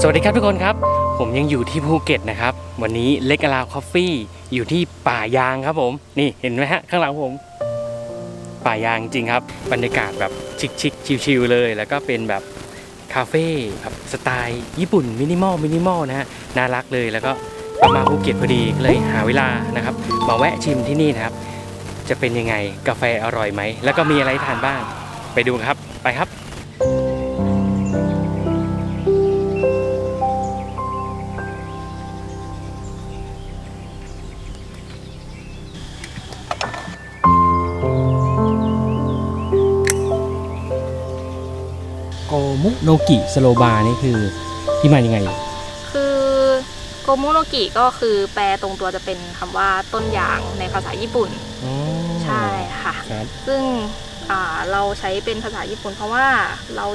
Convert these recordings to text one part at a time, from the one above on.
สวัสดีครับทุกคนครับ ผมยังอยู่ที่ภูเก็ตนะครับ วันนี้เล็กอลาวคอฟฟี่อยู่ที่ป่ายางครับผม นี่เห็นไหมฮะข้างหลังผม ป่ายางจริงครับ บรรยากาศแบบชิคๆชิลๆเลย แล้วก็เป็นแบบคาเฟ่แบบสไตล์ญี่ปุ่นมินิมอลมินิมอลนะฮะน่ารักเลยแล้วก็มาภูเก็ตพอดีก็เลยหาเวลานะครับมาแวะชิมที่นี่นะครับ จะเป็นยังไงกาแฟอร่อยไหม แล้วก็มีอะไรทานบ้าง ไปดูครับไปครับ มุโนกิสโลบานี่คือที่มายังไง คือโกมุโนกิก็คือแปลตรงตัวจะเป็นคำว่าต้นยางในภาษาญี่ปุ่น อ๋อใช่ค่ะ ครับ ซึ่งอ่าเราใช้เป็นภาษาญี่ปุ่นเพราะว่าเรา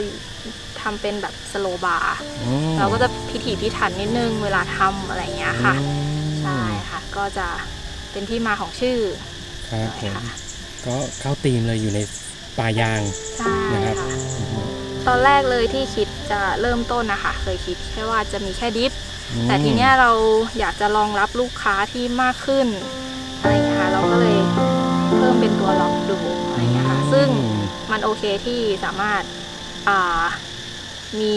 ทำเป็นแบบสโลบาร์อ๋อเราก็จะพิถีพิถันนิดนึงเวลาทำอะไรอย่างเงี้ยค่ะ อืมใช่ค่ะ ก็จะเป็นที่มาของชื่อครับผใช่มค่ะก็เข้าธีมเลยอยู่ในป่ายาง ใช่นะครับ ค่ะอือฮึ ตอนแรกเลยที่คิดจะเริ่มต้นนะคะ เคยคิดแค่ว่าจะมีแค่ดิฟอืมแต่ทีเนี้ยเราอยากจะรองรับลูกค้าที่มากขึ้นอะไรอย่างเงี้ยค่ะเราก็เลยเพิ่มเป็นตัวล็อกดูอะไรอย่างเงี้ยค่ะซึ่งมันโอเคที่สามารถอ่ามี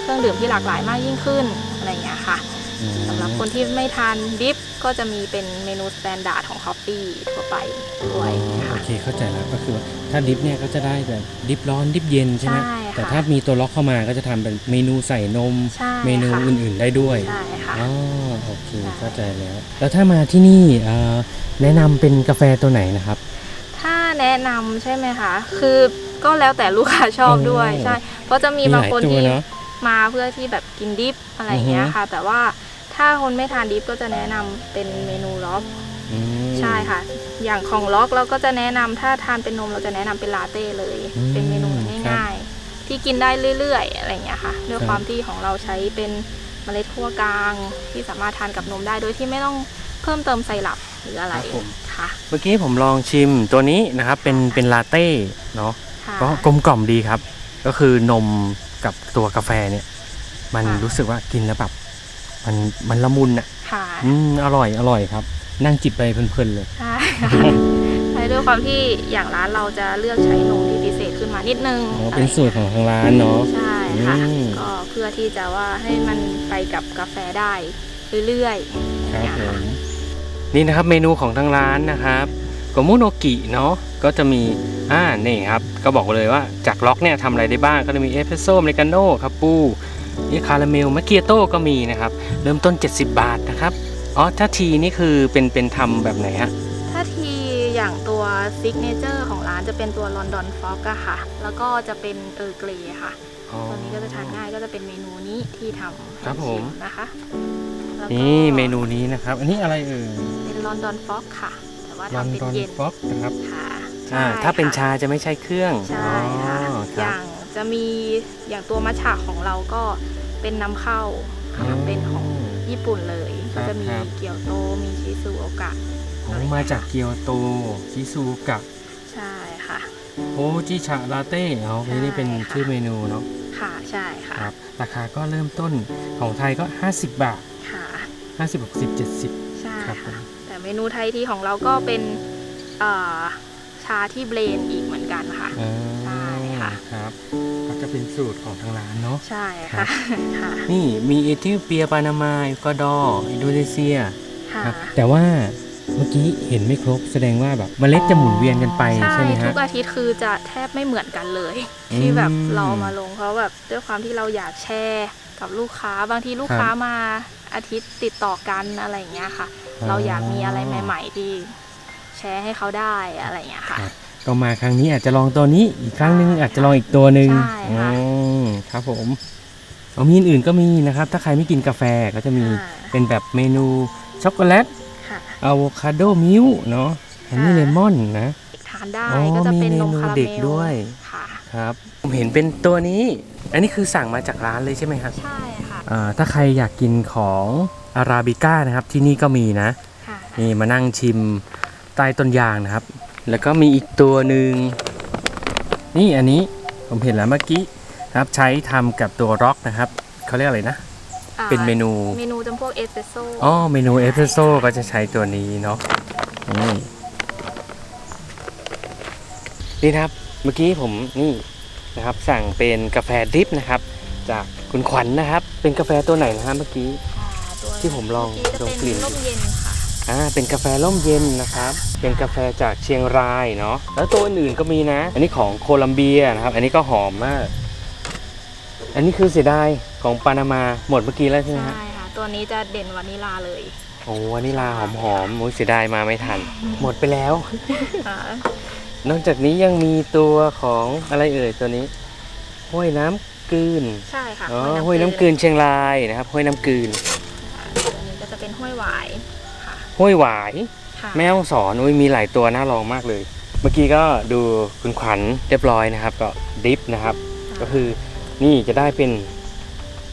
เครื่องดื่มที่หลากหลายมากยิ่งขึ้นอะไรอย่างเงี้ยค่ะอืมสำหรับคนที่ไม่ทานดิฟ ก็จะมีเป็นเมนูสแตนดาร์ดของคอฟฟี่ทั่วไปด้วยอ๋อค่ะ โอเคเข้าใจแล้วก็คือว่าถ้าดิฟเนี่ยก็จะได้แบบดิฟร้อนดิฟเย็นใช่ไหมใช่ค่ะแต่ถ้ามีตัวล็อกเข้ามาก็จะทำเป็นเมนูใส่นม ใช่เมนูค่ะ อื่นๆได้ด้วยใช่ค่ะ อ๋อโอเคใช่ เข้าใจแล้ว แล้วถ้ามาที่นี่เอ่อแนะนำเป็นกาแฟตัวไหนนะครับ ถ้าแนะนำใช่ไหมคะคือก็แล้วแต่ลูกค้าชอบด้วยโอ้ ใช่ เพราะจะมีมีหบางลายคนตัวที่เนอะมาเพื่อที่แบบกินดิฟอะไรอย่างเงี้ยอือฮึค่ะ แต่ว่า ถ้าคนไม่ทานดิฟก็จะแนะนำเป็นเมนูล็อกอืม ใช่ค่ะ อย่างของล็อกเราก็จะแนะนำถ้าทานเป็นนมเราจะแนะนำเป็นลาเต้เลย อืมเป็นเมนูครับง่ายๆ ที่กินได้เรื่อยๆ อะไรอย่างเงี้ยค่ะ ด้วยครับ ความที่ของเราใช้เป็นเมล็ดคั่วกลาง ที่สามารถทานกับนมได้โดยที่ไม่ต้องเพิ่มเติมไซรัปหรืออะไรค่ะเมื่อกี้ผมลองชิมตัวนี้นะครับ เป็นเป็นลาเต้เนาะค่ะ ก็กลมกล่อมดีครับ ก็คือนมกับตัวกาแฟเนี่ย มันค่ะ รู้สึกว่ากินแล้วแบบ มันมันละมุนอะค่ะอืมอร่อยอร่อยครับ นั่งจิบไปเพลินๆเลยใช่ค่ะใช่ด้วยความที่อย่างร้านเราจะเลือกใช้นมที่พิเศษขึ้นมานิดนึงอ๋อเป็นสูตรของทางร้านเนาะใช่ค่ะอืมก็เพื่อที่จะว่าให้มันไปกับกาแฟได้เรื่อยๆครับเนี่ยผค่ะมนี่นะครับเมนูของทางร้านนะครับโกมุโนกิเนาะก็จะมีอ่านี่ครับ ก็บอกเลยว่าจากล็อกเนี่ยทำอะไรได้บ้างก็จะมีเอสเปรสโซ่อเมริกาโน่คาปู นี่คาราเมลมะเกียโต้ก็มีนะครับ เริ่มต้น 70 บาทนะครับ อ๋อ ถ้าทีนี่คือเป็นเป็นทำแบบไหนฮะ ถ้าทีอย่างตัวซิกเนเจอร์ของร้านจะเป็นตัวลอนดอนฟ็อกอะค่ะ แล้วก็จะเป็นเออร์เกรค่ะอ๋อตัวนี้ก็จะทานง่ายก็จะเป็นเมนูนี้ที่ทำครับผมชินะคะแล้วก็นี่เมนูนี้นะครับ อันนี้อะไรเอ่ย เป็นลอนดอนฟ็อกค่ะ แต่ว่าลอนทำเป็นดอนเย็นฟ็อกนะครับ ค่ะอ่าใช่ถ้าเป็นค่ะชาจะไม่ใช่เครื่อง ใช่ค่ะอ๋ออครับย่าง จะมีอย่างตัวมัชฉะของเราก็เป็นนำเข้าค่ะอืมเป็นของญี่ปุ่นเลยครัก็บจะมีครับ เกียวโตมีชิซูโอกะอ๋อมาจากเกียวโตชิซูกะใช่ค่ะโฮจิชะลาเต้อ๋อใช่นี่เป็นค่ะ ชื่อเมนูเนาะค่ะใช่ค่ะครับ ราคาก็เริ่มต้นของไทยก็ 50 บาท ค่ะ50 60 70 ใช่ครับผค่ะ ม แต่เมนูไทยที่ของเราก็เป็นเอ่อชาที่เบลนด์อีกเหมือนกันค่ะอ๋อใช่ ค่ะครับก็จะเป็นสูตรของทางร้านเนาะใช่ค่ะค่ะนี่มีเอธิโอเปียปานามาอิกวาดอร์อินโดนีเซียค่ะครับแต่ว่าเมื่อกี้เห็นไม่ครบแสดงว่าแบบเมล็ดจะหมุนเวียนกันไปใช่ใช่ไหมทุฮะกอาทิตย์คือจะแทบไม่เหมือนกันเลยอืมที่แบบเรามาลงเพราะแบบด้วยความที่เราอยากแชร์กับลูกค้าบางทีลูกค้ามาอาทิตย์ติดต่อกันอะไรอย่างเงี้ยค่ะ เราอยากมีอะไรใหม่ ๆ ที่แชร์ให้เขาได้อะไรอย่างเงี้ยค่ะครับ ก็มาครั้งนี้อาจจะลองตัวนี้อีกครั้งหนึงอาจจะลองอีกตัวหนึ่งใช่ค่ะ อืมครับผมเอามีอื่นๆก็มีนะครับ ถ้าใครไม่กินกาแฟก็จะมีค่ะเป็นแบบเมนูช็อกโกแลตค่ะ อะโวคาโดมิลเนาะอันนี้ค่ะ เลมอนนะ ทานได้อ๋อก็จะเป็นนมมีเมนูคาราเด็เมกลด้วย ค่ะ ครับผมเห็นเป็นตัวนี้ อันนี้คือสั่งมาจากร้านเลยใช่ไหมครับใช่ค่ะอ่าถ้าใครอยากกินของอาราบิก้านะครับที่นี่ก็มีนะ ค่ะ นี่มานั่งชิมใต้ต้นยางนะครับ แล้วก็มีอีกตัวหนึ่งนี่อันนี้ผมเห็นแล้วเมื่อกี้นะครับใช้ทำกับตัวร็อกนะครับเขาเรียกอะไรนะ อ่าเป็นเมนู เมนูจำพวกเอสเปรสโซ่อ๋อเมนูเอสเปรสโซ่ก็จะใช้ตัวนี้เนาะนี่นี่นะครับเมื่อกี้ผมนี่นะครับ สั่งเป็นกาแฟดริปนะครับ จากคุณขวัญนะครับ เป็นกาแฟตัวไหนนะฮะเมื่อกี้อ่าตัวที่ผมลองเมื่กี้จะลองเป็นกลิ่น ร่มเย็นค่ะ อ่าเป็นกาแฟร่มเย็นนะครับ เป็นกาแฟจากเชียงรายเนาะแล้วตัวอื่นๆก็มีนะ อันนี้ของโคลัมเบียนะครับ อันนี้ก็หอมมาก อันนี้คือเสียดายของปานามาหมดเมื่อกี้แล้วใช่ไหมฮะใช่ค่ะ ตัวนี้จะเด่นวานิลาเลยโอ้วานิลาหอมหอมๆโอ้ยเสียดายมาไม่ทัน หมดไปแล้ว ค่ะนอกจากนี้ยังมีตัวของอะไรเอ่ยตัวนี้ห้วยน้ำกืนใช่ค่ะอ๋อห้วยน้ำกืนเชียงรายนะครับห้วยน้ำกืนค่ะตัวนี้ก็จะเป็นห้วยหวายค่ะ ห้วยหวายค่ะแม่ฮ่องสอนอุ้ยมีหลายตัวน่าลองมากเลย เมื่อกี้ก็ดูคุณขวัญเรียบร้อยนะครับ ก็ดิฟนะครับ ก็คือนี่จะได้เป็น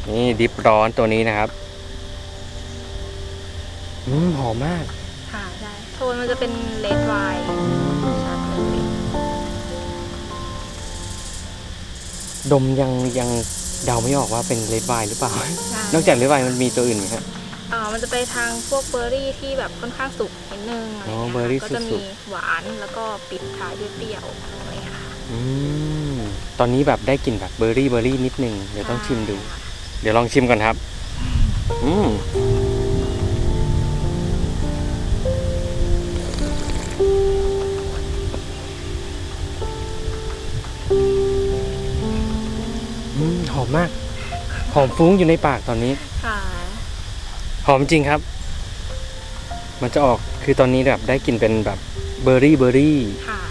นี่ดิฟร้อนตัวนี้นะครับอืมหอมมาก ค่ะได้โทนมันจะเป็นเลดไวน์ชัดเลยดมยังยังเดาไม่ออกว่าเป็นเลดไวน์หรือเปล่าใช่นอกจากเลดไวน์มันมีตัวอื่นไหมครับอ่า มันจะไปทางพวกเบอร์รี่ที่แบบค่อนข้างสุกนิดนึงอะไรอ๋อเงี้ยเบอร์รี่ค่ะก็จะสุมีกหวานแล้วก็ปิดท้ายด้วยเปรี้ยวอะไรเงี้ยค่ะอืมตอนนี้แบบได้กลิ่นแบบเบอร์รี่เบอร์รี่นิดนึงเดี๋ยวต้องชิมดู เดี๋ยวลองชิมก่อนครับ อืมอืมหอมมาก หอมฟุ้งอยู่ในปากตอนนี้ค่ะ หอมจริงครับ มันจะออกคือตอนนี้แบบได้กลิ่นเป็นแบบเบอร์รี่เบอร์รี่ ค่ะ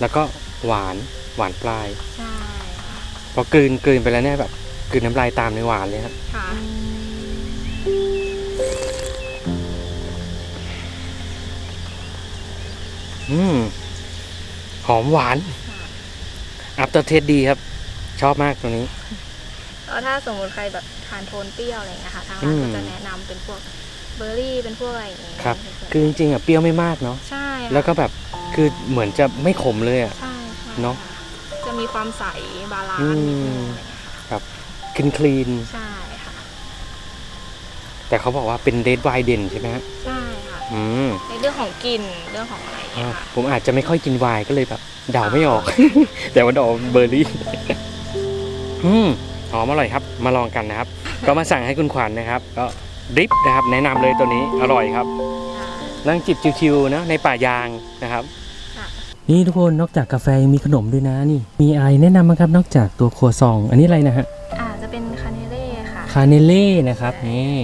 แล้วก็หวานหวานปลาย ใช่ค่ะพอกลืนกลืนไปแล้วเนี่ยแบบกลืนน้ำลายตามในหวานเลยครับค่ะ อืม หอมหวานอัพเตอร์เทสดีครับ ชอบมากตัวนี้ แล้วถ้าสมมติใครแบบ ทานโทนเปรี้ยวอะไรเงี้ยค่ะทางอืร้านมก็จะแนะนำเป็นพวกเบอร์รี่เป็นพวกอะไรอย่างเงี้ยครับ คือจริงๆอะเปรี้ยวไม่มากเนาะใช่ค่ะแล้วก็แบบคือเหมือนจะไม่ขมเลยอะ ใช่ใช่เนอะค่จะมีความใสบาลานอืซ์นิดมนึงอะไรเงี้ยคลีนคลีนใช่ค่ะแต่เขาบอกว่าเป็นเดดไวน์เด่นใช่ไหมฮะใช่ค่ะ อืมในเรื่องของกลิ่นเรื่องของอะไรอ่าเงี้ยค่ะ ผมอาจจะไม่ค่อยกินไวน์ก็เลยแบบเดาไม่ออก แต่ว่าเดาเบอร์รี่ อืมหอมอร่อยครับ มาลองกันนะครับ ก็มาสั่งให้คุณขวัญนะครับ ก็ดริปนะครับ แนะนำเลยตัวนี้อร่อยครับค่ะนั่งจิบชิวๆนะในป่ายางนะครับค่ะนี่ทุกคนนอกจากกาแฟยังมีขนมด้วยนะนี่ มีอะไรแนะนำบ้างครับนอกจากตัวครัวซอง อันนี้อะไรนะฮะอ่าจะเป็นคาเนเล่ค่ะ คาเนเล่นะครับนี่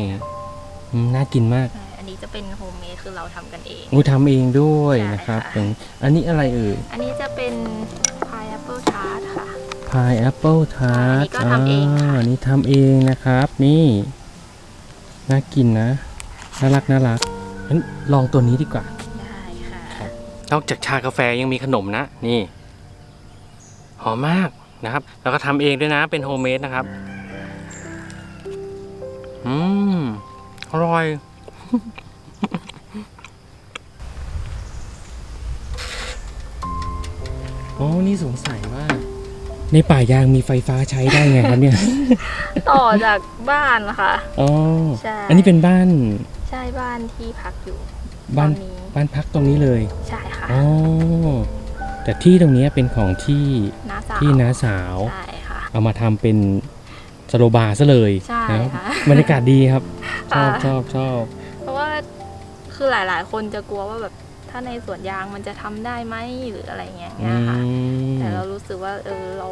อืมน่ากินมากใช่อันนี้จะเป็นโฮมเมดคือเราทำกันเอง อูทำเองด้วยนะครับใช่ค่ะ อย่างอันนี้อะไรเอ่ย อันนี้จะเป็นพายแอปเปิลทาร์ตค่ะ พายแอปเปิลทาร์ตอันนี้ก็ทำเองค่ะอันนี้ทำเองนะครับ นี่น่ากินนะ น่ารักน่ารักงั้นลองตัวนี้ดีกว่า ได้ค่ะนอกจากชากาแฟยังมีขนมนะ นี่ หอมมากนะครับ แล้วก็ทำเองด้วยนะ เป็นโฮมเมดนะครับ อืม อร่อยโอ้นี่สงสัยว่า ในป่ายางมีไฟฟ้าใช้ได้ไงครับเนี่ย ต่อจากบ้านนะคะอ๋อ ใช่ อันนี้เป็นบ้านใช่บ้านที่พักอยู่บ้านตอนนี้บ้านพักตรงนี้เลย ใช่ค่ะอ๋อ แต่ที่ตรงนี้เป็นของที่น้าสาวที่น้าสาว ใช่ค่ะ เอามาทำเป็นสโลบาร์ซะเลยใช่นะค่ะบรรยากาศดีครับ ชอบค่ะ ชอบชอบ เพราะว่าคือหลาย ๆ คนจะกลัวว่าแบบถ้าในสวนยางมันจะทำได้ไหมหรืออะไรเงี้ยอืค่ะมแต่ เรารู้สึกว่าเออเรา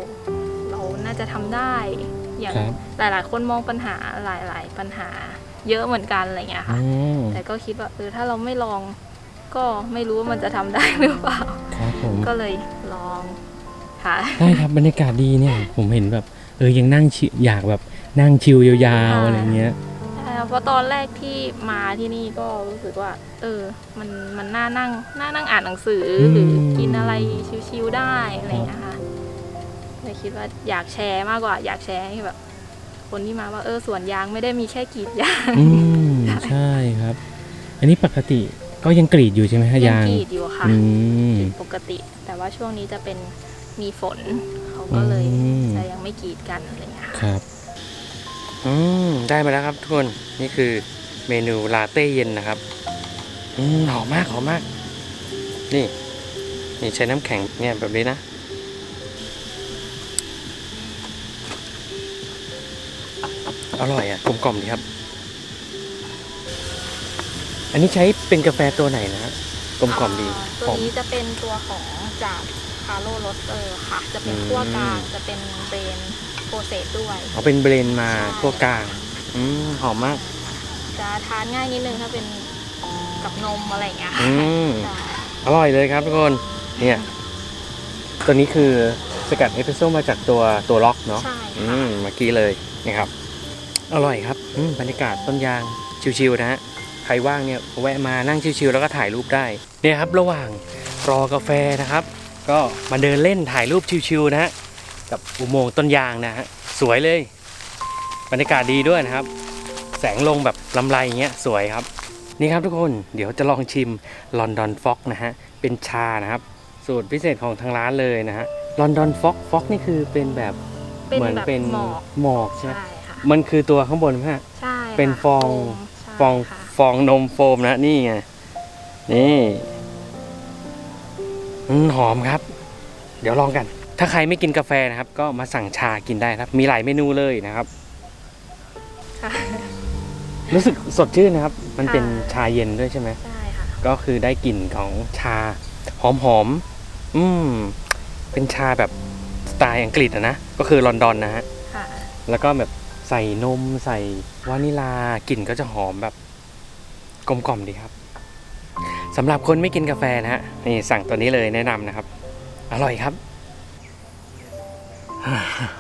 เราน่าจะทำได้ อย่างครับหลาย ๆ คนมองปัญหาหลาย ๆ ปัญหา เยอะเหมือนกันอะไรเงี้ยค่ะอืมแต่ก็คิดว่าเออถ้าเราไม่ลองก็ไม่รู้ว่ามันจะทำได้หรือเปล่าครับผมก็เลยลองค่ะได้ครับบรรยากาศดีเนี่ยผมเห็นแบบเออยังนั่งชิอยากแบบนั่งชิลยาวๆอะไรเงี้ยใช่ ค่ะเพราะตอนแรกที่มาที่นี่ก็รู้สึกว่า เออ มันมันน่านั่งน่านั่งอ่านหนังสืออมหรือกินอะไรชิวๆได้อะไรอย่างเงี้ยค่ะเลยคิดว่าอยากแชร์มากกว่า อยากแชร์ให้แบบ คนที่มาว่าเออสวนยางไม่ได้มีแค่กรีดยาง อืมใช่ครับ อันนี้ปกติก็ยังกรีดอยู่ใช่ไหมฮะยัยางกรีดอยู่ค่ะอืม กรีดปกติ แต่ว่าช่วงนี้จะเป็นมีฝนเขาก็เลยอืม จะยังไม่กรีดกันอะไรอย่างเงี้ยค่ะ ครับ อืมได้มาแล้วครับทุกคนนี่คือเมนูลาเต้เย็นนะครับอืมหอมมากหอมมาก นี่ นี่ใช้น้ำแข็งเนี่ยแบบนี้นะอร่อยอะกลมกล่อมดีครับ อันนี้ใช้เป็นกาแฟตัวไหนนะฮะกลมกล่อมดีาหตัวอมนี้จะเป็นตัวของจากคาร์โลโรสเตอร์ค่ะ จะเป็นอืมขั้วกลางจะเป็นเบรน โปรเซสด้วย เอาเป็นเบรนด์มาใช่ พวกกลางอืมหอมมาก จะทานง่ายนิดนึงถ้าเป็นกับนมอะไรอย่างเงี้ยค่ะอืม ใช่อร่อยเลยครับทุกคน เนี่ย ตัวนี้คือสกัดเอสเปรสโซ่มาจากตัวตัวล็อกเนาะ ใช่อืค่ะมเมื่อกี้เลยนี่ครับ อร่อยครับอืมบรรยากาศต้นยางชิวๆนะฮะใครว่างเนี่ยแวะมานั่งชิวๆแล้วก็ถ่ายรูปได้เนี่ยครับระหว่างรอกาแฟนะครับ ก็มาเดินเล่นถ่ายรูปชิวๆนะฮะ กับอุโมงค์ต้นยางนะฮะสวยเลย บรรยากาศดีด้วยนะครับ แสงลงแบบลำไรอย่างเงี้ยสวยครับ นี่ครับทุกคนเดี๋ยวจะลองชิมลอนดอนฟ็อกนะฮะเป็นชานะครับ สูตรพิเศษของทางร้านเลยนะฮะลอนดอนฟ็อกฟ็อกนี่คือเป็นแบบเป็นเหมือนแบบเป็นหมอก หมอกใช่ไหมใช่ค่ะมันคือตัวข้างบนไหมฮะ ใช่ค่ะเป็นฟอง ใช่ฟองค่ะฟองนมโฟมนะนี่ไงนี่อืมหอมครับ เดี๋ยวลองกัน ถ้าใครไม่กินกาแฟนะครับ ก็มาสั่งชากินได้ครับ มีหลายเมนูเลยนะครับ ค่ะรู้สึกสดชื่นนะครับ มันเป็นค่ะชาเย็นด้วยใช่ไหมใช่ค่ะ ก็คือได้กลิ่นของชาหอมหอมๆอืมเป็นชาแบบสไตล์อังกฤษอะนะก็คือลอนดอนนะฮะค่ะ แล้วก็แบบใส่นมใส่วานิลากลิ่นก็จะหอมแบบกลมกล่อมดีครับสำหรับคนไม่กินกาแฟนะฮะนี่สั่งตัวนี้เลยแนะนำนะครับ อร่อยครับ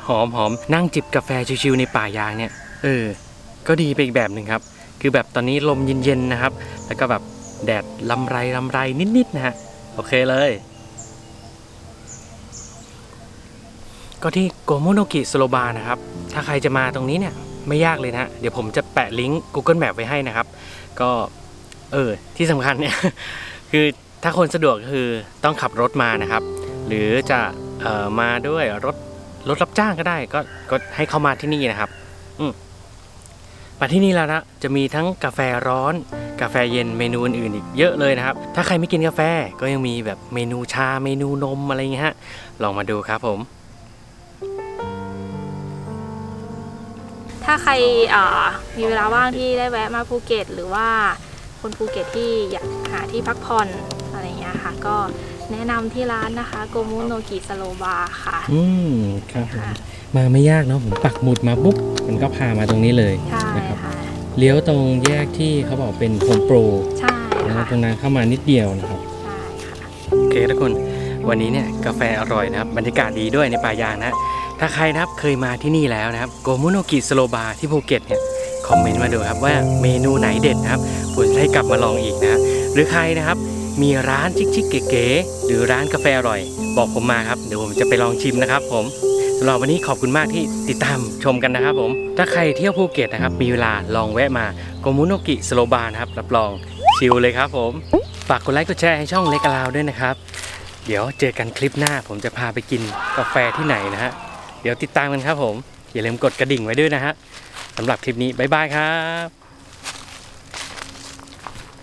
หอมหอมนั่งจิบกาแฟชิวๆในป่ายางเนี่ย เออ ก็ดีไปอีกแบบหนึ่งครับ คือแบบตอนนี้ลมเย็นๆนะครับ แล้วก็แบบแดดลำไรลำไรนิดๆนะฮะ โอเคเลย ก็ที่โกโมโนกิสโลบานะครับ ถ้าใครจะมาตรงนี้เนี่ยไม่ยากเลยนะฮะเดี๋ยวผมจะแปะลิงก์ Google Map ไว้ให้นะครับ ก็ เออ ที่สำคัญเนี่ย คือถ้าคนสะดวกคือต้องขับรถมานะครับ หรือจะออมาด้วยรถ รถรับจ้างก็ได้ก็ก็ให้เข้ามาที่นี่นะครับอืมมาที่นี่แล้วนะจะมีทั้งกาแฟร้อน กาแฟเย็นเมนูอื่นอีกเยอะเลยนะครับ ถ้าใครไม่กินกาแฟก็ยังมีแบบเมนูชาเมนูนมอะไรเงี้ยฮะลองมาดูครับผมถ้าใครมีเวลาว่างที่ได้แวะมาภูเก็ต หรือว่าคนภูเก็ตที่อยากหาที่พักผ่อนอะไรอย่างเงี้ยค่ะ ก็ แนะนำที่ร้านนะคะโกมุโนกิสโลบาค่ะ อืมครับผมค่ะมาไม่ยากเนาะผมปักหมุดมาปุ๊บมันก็พามาตรงนี้เลยใช่นะครับค่ะเลี้ยวตรงแยกที่เขาบอกเป็นโฮมโปรใช่นะค่ะตรงนั้นเข้ามานิดเดียวนะครับ ใช่ค่ะ โอเคทุกคนวันนี้เนี่ยกาแฟอร่อยนะครับบรรยากาศดีด้วยในป่ายางนะถ้าใครนะครับเคยมาที่นี่แล้วนะครับโกมุโนกิสโลบาที่ภูเก็ตเนี่ยคอมเมนต์มาดูครับว่าเมนูไหนเด็ดนะครับผมจะได้กลับมาลองอีกนะหรือใครนะครับ มีร้านชิคๆเก๋ๆหรือร้านกาแฟอร่อย บอกผมมาครับ เดี๋ยวผมจะไปลองชิมนะครับ ผมสำหรับวันนี้ขอบคุณมากที่ติดตามชมกันนะครับ ผม ถ้าใครเที่ยวภูเก็ตนะครับ มีเวลาลองแวะมาโกมุโนกิสโลบานะครับรับรองชิลเลยครับ ผมฝากกดไลค์กดแชร์ให้ช่องเล็กกะลาวด้วยนะครับ เดี๋ยวเจอกันคลิปหน้า ผมจะพาไปกินกาแฟที่ไหนนะฮะเดี๋ยวติดตามกันครับผมอย่าลืมกดกระดิ่งไว้ด้วยนะฮะสำหรับคลิปนี้บ๊ายบายครับ